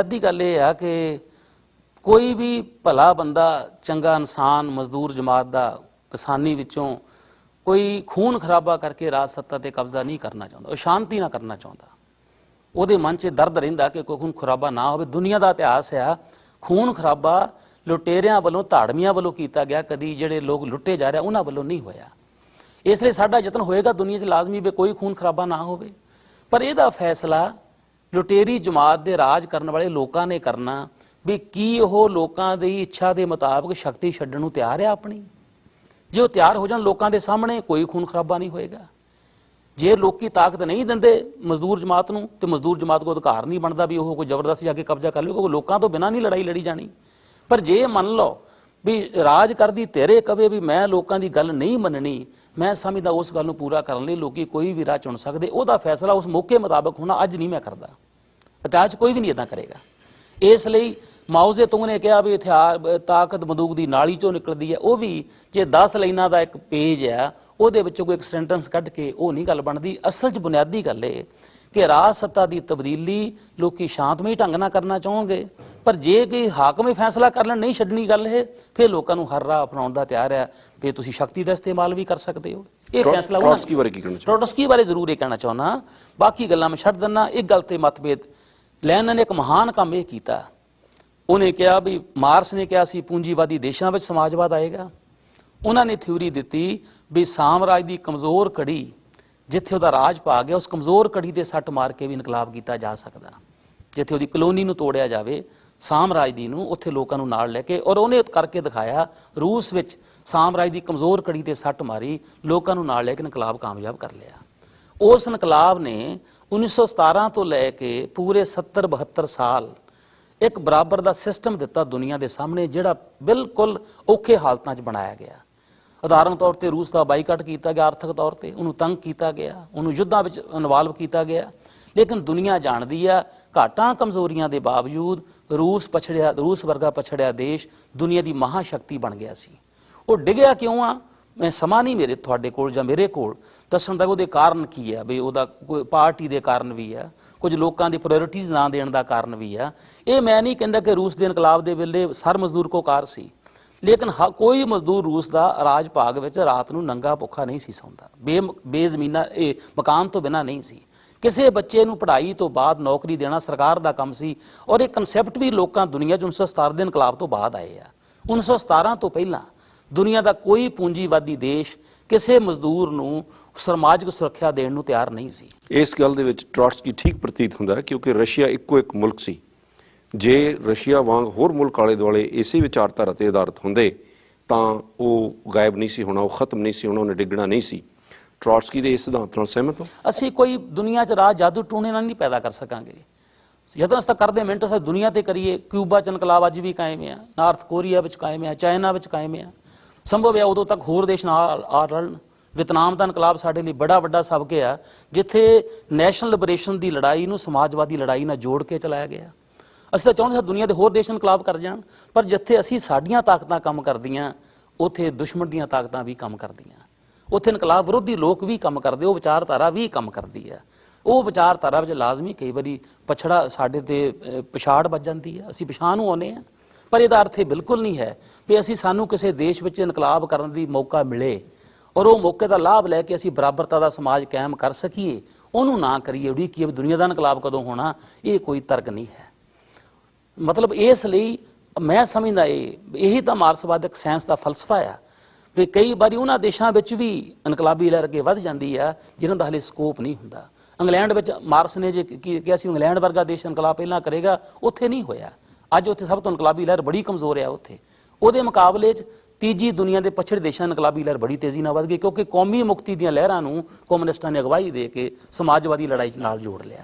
ਅੱਧੀ ਗੱਲ ਇਹ ਆ ਕਿ ਕੋਈ ਵੀ ਭਲਾ ਬੰਦਾ, ਚੰਗਾ ਇਨਸਾਨ, ਮਜ਼ਦੂਰ ਜਮਾਤ ਦਾ ਕਿਸਾਨੀ ਵਿੱਚੋਂ ਕੋਈ ਖੂਨ ਖਰਾਬਾ ਕਰਕੇ ਰਾਜ ਸੱਤਾ ਤੇ ਕਬਜ਼ਾ ਨਹੀਂ ਕਰਨਾ ਚਾਹੁੰਦਾ, ਉਹ ਸ਼ਾਂਤੀ ਨਾਲ ਕਰਨਾ ਚਾਹੁੰਦਾ। ਉਹਦੇ ਮਨ 'ਚ ਦਰਦ ਰਹਿੰਦਾ ਕਿ ਕੋਈ ਖੂਨ ਖਰਾਬਾ ਨਾ ਹੋਵੇ। ਦੁਨੀਆ ਦਾ ਇਤਿਹਾਸ ਆ, ਖੂਨ ਖਰਾਬਾ ਲੁਟੇਰਿਆਂ ਵੱਲੋਂ, ਧਾੜਮੀਆਂ ਵੱਲੋਂ ਕੀਤਾ ਗਿਆ, ਕਦੀ ਜਿਹੜੇ ਲੋਕ ਲੁੱਟੇ ਜਾ ਰਹੇ ਉਹਨਾਂ ਵੱਲੋਂ ਨਹੀਂ ਹੋਇਆ। ਇਸ ਲਈ ਸਾਡਾ ਯਤਨ ਹੋਏਗਾ ਦੁਨੀਆ 'ਚ ਲਾਜ਼ਮੀ ਵੀ ਕੋਈ ਖੂਨ ਖਰਾਬਾ ਨਾ ਹੋਵੇ। ਪਰ ਇਹਦਾ ਫੈਸਲਾ ਲੁਟੇਰੀ ਜਮਾਤ ਦੇ ਰਾਜ ਕਰਨ ਵਾਲੇ ਲੋਕਾਂ ਨੇ ਕਰਨਾ ਵੀ ਕੀ ਉਹ ਲੋਕਾਂ ਦੀ ਇੱਛਾ ਦੇ ਮੁਤਾਬਕ ਸ਼ਕਤੀ ਛੱਡਣ ਨੂੰ ਤਿਆਰ ਆ ਆਪਣੀ? ਜੇ ਉਹ ਤਿਆਰ ਹੋ ਜਾਣ ਲੋਕਾਂ ਦੇ ਸਾਹਮਣੇ, ਕੋਈ ਖੂਨ ਖਰਾਬਾ ਨਹੀਂ ਹੋਏਗਾ। ਜੇ ਲੋਕੀ ਤਾਕਤ ਨਹੀਂ ਦਿੰਦੇ ਮਜ਼ਦੂਰ ਜਮਾਤ ਨੂੰ, ਤੇ ਮਜ਼ਦੂਰ ਜਮਾਤ ਕੋ ਅਧਿਕਾਰ ਨਹੀਂ ਬਣਦਾ ਵੀ ਉਹ ਕੋਈ ਜ਼ਬਰਦਸਤੀ ਜਾ ਕੇ ਕਬਜ਼ਾ ਕਰ ਲਵੇ, ਕਿਉਂਕਿ ਲੋਕਾਂ ਤੋਂ ਬਿਨਾਂ ਨਹੀਂ ਲੜਾਈ ਲੜੀ ਜਾਣੀ। ਪਰ ਜੇ ਮੰਨ ਲਓ ਵੀ ਰਾਜ ਕਰਦੀ ਤੇਰੇ ਕਵੇ ਵੀ ਮੈਂ ਲੋਕਾਂ ਦੀ ਗੱਲ ਨਹੀਂ ਮੰਨਣੀ, ਮੈਂ ਸਮਝਦਾ ਉਸ ਗੱਲ ਨੂੰ ਪੂਰਾ ਕਰਨ ਲਈ ਲੋਕੀ ਕੋਈ ਵੀ ਰਾਹ ਚੁਣ ਸਕਦੇ, ਉਹਦਾ ਫੈਸਲਾ ਉਸ ਮੌਕੇ ਮੁਤਾਬਕ ਹੋਣਾ ਅੱਜ ਨਹੀਂ ਮੈਂ ਕਰਦਾ। ਇਤਿਹਾਸ 'ਚ ਕੋਈ ਵੀ ਨਹੀਂ ਇਦਾਂ ਕਰੇਗਾ। ਇਸ ਲਈ ਮਾਓ ਜ਼ੇਤੁੰਗ ਨੇ ਕਿਹਾ ਵੀ ਹਥਿਆਰ ਤਾਕਤ ਬੰਦੂਕ ਦੀ ਨਾਲੀ ਚੋਂ ਨਿਕਲਦੀ ਹੈ। ਉਹ ਵੀ ਜੇ 10 ਲਾਈਨਾਂ ਦਾ ਇੱਕ ਪੇਜ ਹੈ, ਉਹਦੇ ਵਿੱਚੋਂ ਕੋਈ ਇੱਕ ਸੈਂਟੈਂਸ ਕੱਢ ਕੇ ਉਹ ਨਹੀਂ ਗੱਲ ਬਣਦੀ। ਅਸਲ 'ਚ ਬੁਨਿਆਦੀ ਗੱਲ ਇਹ ਕਿ ਰਾਜ ਸੱਤਾ ਦੀ ਤਬਦੀਲੀ ਲੋਕੀ ਸ਼ਾਂਤਮਈ ਢੰਗ ਨਾਲ ਕਰਨਾ ਚਾਹੋਗੇ। ਪਰ ਜੇ ਕੋਈ ਹਾਕਮ ਹੀ ਫੈਸਲਾ ਕਰ ਲੈਣ ਨਹੀਂ ਛੱਡਣੀ ਗੱਲ ਇਹ ਫਿਰ ਲੋਕਾਂ ਨੂੰ ਹਰ ਰਾਹ ਅਪਣਾਉਣ ਦਾ ਤਿਆਰ ਹੈ ਵੀ ਤੁਸੀਂ ਸ਼ਕਤੀ ਦਾ ਇਸਤੇਮਾਲ ਵੀ ਕਰ ਸਕਦੇ ਹੋ। ਇਹ ਫੈਸਲਾ ਉਹਨਾਂ ਟਰੋਟਸਕੀ ਬਾਰੇ ਕੀ ਕਹਿਣਾ ਚਾਹੁੰਦੇ? ਟਰੋਟਸਕੀ ਬਾਰੇ ਜ਼ਰੂਰ ਇਹ ਕਹਿਣਾ ਚਾਹੁੰਦਾ। ਬਾਕੀ ਗੱਲਾਂ ਮੈਂ ਛੱਡ ਦਿੰਦਾ ਇੱਕ ਗੱਲ ਤੇ ਮਤਭੇਦ। ਲੈਨਨ ਨੇ ਇੱਕ ਮਹਾਨ ਕੰਮ ਇਹ ਕੀਤਾ। ਉਹਨੇ ਕਿਹਾ ਵੀ ਮਾਰਕਸ ਨੇ ਕਿਹਾ ਸੀ ਪੂੰਜੀਵਾਦੀ ਦੇਸ਼ਾਂ ਵਿੱਚ ਸਮਾਜਵਾਦ ਆਏਗਾ। ਉਹਨਾਂ ਨੇ ਥਿਊਰੀ ਦਿੱਤੀ ਵੀ ਸਾਮਰਾਜ ਦੀ ਕਮਜ਼ੋਰ ਕੜੀ ਜਿੱਥੇ ਉਹਦਾ ਰਾਜ ਪਾ ਗਿਆ, ਉਸ ਕਮਜ਼ੋਰ ਕੜੀ ਤੇ ਸੱਟ ਮਾਰ ਕੇ ਵੀ ਇਨਕਲਾਬ ਕੀਤਾ ਜਾ ਸਕਦਾ। ਜਿੱਥੇ ਉਹਦੀ ਕਲੋਨੀ ਨੂੰ ਤੋੜਿਆ ਜਾਵੇ ਸਾਮਰਾਜ ਦੀ ਨੂੰ ਉੱਥੇ ਲੋਕਾਂ ਨੂੰ ਨਾਲ ਲੈ ਕੇ ਔਰ ਉਹਨੇ ਕਰਕੇ ਦਿਖਾਇਆ, ਰੂਸ ਵਿੱਚ ਸਾਮਰਾਜ ਦੀ ਕਮਜ਼ੋਰ ਕੜੀ ਤੇ ਸੱਟ ਮਾਰੀ, ਲੋਕਾਂ ਨੂੰ ਨਾਲ ਲੈ ਕੇ ਇਨਕਲਾਬ ਕਾਮਯਾਬ ਕਰ ਲਿਆ। ਉਸ ਇਨਕਲਾਬ ਨੇ 1917 ਤੋਂ ਲੈ ਕੇ ਪੂਰੇ 70 72 ਸਾਲ ਇੱਕ ਬਰਾਬਰ ਦਾ ਸਿਸਟਮ ਦਿੱਤਾ ਦੁਨੀਆ ਦੇ ਸਾਹਮਣੇ, ਜਿਹੜਾ ਬਿਲਕੁਲ ਔਖੇ ਹਾਲਤਾਂ 'ਚ ਬਣਾਇਆ ਗਿਆ। ਉਦਾਹਰਨ ਤੌਰ ਤੇ ਰੂਸ ਦਾ ਬਾਈਕਾਟ ਕੀਤਾ ਗਿਆ, ਆਰਥਿਕ ਤੌਰ ਤੇ ਉਹਨੂੰ ਤੰਗ ਕੀਤਾ ਗਿਆ, ਉਹਨੂੰ ਯੁੱਧਾਂ ਵਿੱਚ ਇਨਵੋਲਵ ਕੀਤਾ ਗਿਆ। ਲੇਕਿਨ ਦੁਨੀਆ ਜਾਣਦੀ ਆ, ਘਾਟਾਂ ਕਮਜ਼ੋਰੀਆਂ ਦੇ ਬਾਵਜੂਦ ਰੂਸ ਪਛੜਿਆ, ਰੂਸ ਵਰਗਾ ਪਛੜਿਆ ਦੇਸ਼ ਦੁਨੀਆ ਦੀ ਮਹਾਸ਼ਕਤੀ ਬਣ ਗਿਆ ਸੀ। ਉਹ ਡਿੱਗਿਆ ਕਿਉਂ ਆ? ਮੈਂ ਸਮਾਂ ਨਹੀਂ ਮੇਰੇ ਤੁਹਾਡੇ ਕੋਲ ਜਾਂ ਮੇਰੇ ਕੋਲ। ਦੱਸਣ ਦਾ ਉਹਦੇ ਕਾਰਨ ਕੀ ਆ? ਵੀ ਉਹਦਾ ਕੋਈ ਪਾਰਟੀ ਦੇ ਕਾਰਨ ਵੀ ਆ, ਕੁਝ ਲੋਕਾਂ ਦੀ ਪ੍ਰਾਇੋਰਟੀਜ਼ ਨਾ ਦੇਣ ਦਾ ਕਾਰਨ ਵੀ ਆ। ਇਹ ਮੈਂ ਨਹੀਂ ਕਹਿੰਦਾ ਕਿ ਰੂਸ ਦੇ ਇਨਕਲਾਬ ਦੇ ਵੇਲੇ ਸਰ ਮਜ਼ਦੂਰ ਕੋ ਕਾਰ ਸੀ। ਲੇਕਿਨ ਹ- ਕੋਈ ਮਜ਼ਦੂਰ ਰੂਸ ਦਾ ਰਾਜ ਭਾਗ ਵਿੱਚ ਰਾਤ ਨੂੰ ਨੰਗਾ ਭੁੱਖਾ ਨਹੀਂ ਸੀ ਸੌਂਦਾ। ਬੇ ਬੇਜ਼ਮੀਨਾ, ਇਹ ਮਕਾਨ ਤੋਂ ਬਿਨਾ ਨਹੀਂ ਸੀ। ਕਿਸੇ ਬੱਚੇ ਨੂੰ ਪੜ੍ਹਾਈ ਤੋਂ ਬਾਅਦ ਨੌਕਰੀ ਦੇਣਾ ਸਰਕਾਰ ਦਾ ਕੰਮ ਸੀ ਔਰ ਇਹ ਕਨਸੈਪਟ ਵੀ ਲੋਕਾਂ ਦੁਨੀਆ 'ਚ 1917 ਦੇ ਇਨਕਲਾਬ ਤੋਂ ਬਾਅਦ ਆਏ ਆ। 1917 ਤੋਂ ਪਹਿਲਾਂ ਦੁਨੀਆ ਦਾ ਕੋਈ ਪੂੰਜੀਵਾਦੀ ਦੇਸ਼ ਕਿਸੇ ਮਜ਼ਦੂਰ ਨੂੰ ਸਮਾਜਿਕ ਸੁਰੱਖਿਆ ਦੇਣ ਨੂੰ ਤਿਆਰ ਨਹੀਂ ਸੀ। ਇਸ ਗੱਲ ਦੇ ਵਿੱਚ ਟਰੋਟਸਕੀ ਠੀਕ ਪ੍ਰਤੀਤ ਹੁੰਦਾ ਕਿਉਂਕਿ ਰਸ਼ੀਆ ਇੱਕੋ ਇੱਕ ਮੁਲਕ ਸੀ। ਜੇ ਰਸ਼ੀਆ ਵਾਂਗ ਹੋਰ ਮੁਲਕ ਆਲੇ ਦੁਆਲੇ ਇਸੇ ਵਿਚਾਰਧਾਰਾ ਤੇ ਆਧਾਰਿਤ ਹੁੰਦੇ, ਤਾਂ ਉਹ ਗਾਇਬ ਨਹੀਂ ਸੀ ਹੋਣਾ, ਉਹ ਖਤਮ ਨਹੀਂ ਸੀ ਹੋਣਾ, ਉਹਨੇ ਡਿੱਗਣਾ ਨਹੀਂ ਸੀ। ਟਰੋਟਸਕੀ ਦੇ ਇਸ ਸਿਧਾਂਤ ਨਾਲ ਸਹਿਮਤ ਹੋ? ਅਸੀਂ ਕੋਈ ਦੁਨੀਆ 'ਚ ਰਾਜ ਜਾਦੂ ਟੂਣੇ ਨਾਲ ਨਹੀਂ ਪੈਦਾ ਕਰ ਸਕਾਂਗੇ। ਜਦੋਂ ਅਸੀਂ ਤਾਂ ਕਰਦੇ ਮਿੰਟ, ਅਸੀਂ ਦੁਨੀਆ ਤੇ ਕਰੀਏ, ਕਿਊਬਾ 'ਚ ਇਨਕਲਾਬ ਅੱਜ ਵੀ ਕਾਇਮ ਆ, ਨਾਰਥ ਕੋਰੀਆ ਵਿੱਚ ਕਾਇਮ ਆ, ਚਾਈਨਾ ਵਿੱਚ ਕਾਇਮ ਆ। ਸੰਭਵ ਹੈ ਉਦੋਂ ਤੱਕ ਹੋਰ ਦੇਸ਼ ਨਾਲ ਆ ਰਲਣ ਵਿਤਨਾਮ ਦਾ ਇਨਕਲਾਬ ਸਾਡੇ ਲਈ ਬੜਾ ਵੱਡਾ ਸਬਕ ਆ, ਜਿੱਥੇ ਨੈਸ਼ਨਲ ਲਿਬਰੇਸ਼ਨ ਦੀ ਲੜਾਈ ਨੂੰ, ਸਮਾਜਵਾਦੀ ਲੜਾਈ ਨਾਲ ਜੋੜ ਕੇ ਚਲਾਇਆ ਗਿਆ। ਅਸੀਂ ਤਾਂ ਚਾਹੁੰਦੇ ਹਾਂ ਦੁਨੀਆ ਦੇ ਹੋਰ ਦੇਸ਼ ਇਨਕਲਾਬ ਕਰ ਜਾਣ ਪਰ ਜਿੱਥੇ ਅਸੀਂ ਸਾਡੀਆਂ ਤਾਕਤਾਂ ਕੰਮ ਕਰਦੀਆਂ ਉੱਥੇ ਦੁਸ਼ਮਣ ਦੀਆਂ ਤਾਕਤਾਂ ਵੀ ਕੰਮ ਕਰਦੀਆਂ। ਉੱਥੇ ਇਨਕਲਾਬ ਵਿਰੋਧੀ ਲੋਕ ਵੀ ਕੰਮ ਕਰਦੇ ਉਹ ਵਿਚਾਰਧਾਰਾ ਵੀ ਕੰਮ ਕਰਦੀ ਹੈ। ਉਹ ਵਿਚਾਰਧਾਰਾ ਵਿੱਚ ਲਾਜ਼ਮੀ ਕਈ ਵਾਰੀ ਪਛੜਾ ਸਾਡੇ ਤੇ ਅਹ, ਪਛਾੜ ਵੱਜ ਜਾਂਦੀ ਹੈ। ਅਸੀਂ ਪਛਾਣ ਨੂੰ ਆਉਨੇ ਆ ਪਰ ਇਹਦਾ ਅਰਥ ਇਹ ਬਿਲਕੁਲ ਨਹੀਂ ਹੈ ਵੀ ਅਸੀਂ ਸਾਨੂੰ ਕਿਸੇ ਦੇਸ਼ ਵਿੱਚ ਇਨਕਲਾਬ ਕਰਨ ਦੀ ਮੌਕਾ ਮਿਲੇ ਔਰ ਉਹ ਮੌਕੇ ਦਾ ਲਾਭ ਲੈ ਕੇ ਅਸੀਂ ਬਰਾਬਰਤਾ ਦਾ ਸਮਾਜ ਕਾਇਮ ਕਰ ਸਕੀਏ ਉਹਨੂੰ ਨਾ ਕਰੀਏ। ਉਡੀਕੀਏ ਵੀ ਦੁਨੀਆ ਦਾ ਇਨਕਲਾਬ ਕਦੋਂ ਹੋਣਾ ਇਹ ਕੋਈ ਤਰਕ ਨਹੀਂ ਹੈ। ਮਤਲਬ ਇਸ ਲਈ ਮੈਂ ਸਮਝਦਾ ਇਹ ਇਹੀ ਤਾਂ ਮਾਰਕਸਵਾਦਕ ਸਾਇੰਸ ਦਾ ਫਲਸਫਾ ਆ, ਵੀ ਕਈ ਵਾਰੀ ਉਹਨਾਂ ਦੇਸ਼ਾਂ ਵਿੱਚ ਵੀ ਇਨਕਲਾਬੀ ਲਹਿਰ ਅੱਗੇ ਵੱਧ ਜਾਂਦੀ ਆ, ਜਿਨ੍ਹਾਂ ਦਾ ਹਲੇ ਸਕੋਪ ਨਹੀਂ ਹੁੰਦਾ। ਇੰਗਲੈਂਡ ਵਿੱਚ ਮਾਰਕਸ ਨੇ ਜੇ ਕੀ- ਕਿਹਾ ਸੀ, ਇੰਗਲੈਂਡ ਵਰਗਾ ਦੇਸ਼ ਇਨਕਲਾਬ ਪਹਿਲਾਂ ਕਰੇਗਾ, ਉੱਥੇ ਨਹੀਂ ਹੋਇਆ। ਅੱਜ ਉੱਥੇ ਸਭ ਤੋਂ ਇਨਕਲਾਬੀ ਲਹਿਰ ਬੜੀ ਕਮਜ਼ੋਰ ਆ ਉੱਥੇ। ਉਹਦੇ ਮੁਕਾਬਲੇ 'ਚ ਤੀਜੀ ਦੁਨੀਆ ਦੇ ਪਛੜੇ ਦੇਸ਼ਾਂ ਇਨਕਲਾਬੀ ਲਹਿਰ ਬੜੀ ਤੇਜ਼ੀ ਨਾਲ ਵੱਧ ਗਈ, ਕਿਉਂਕਿ ਕੌਮੀ ਮੁਕਤੀ ਦੀਆਂ ਲਹਿਰਾਂ ਨੂੰ ਕਮਿਊਨਿਸਟਾਂ ਨੇ ਅਗਵਾਈ ਦੇ ਕੇ ਸਮਾਜਵਾਦੀ ਲੜਾਈ 'ਚ ਨਾਲ ਜੋੜ ਲਿਆ।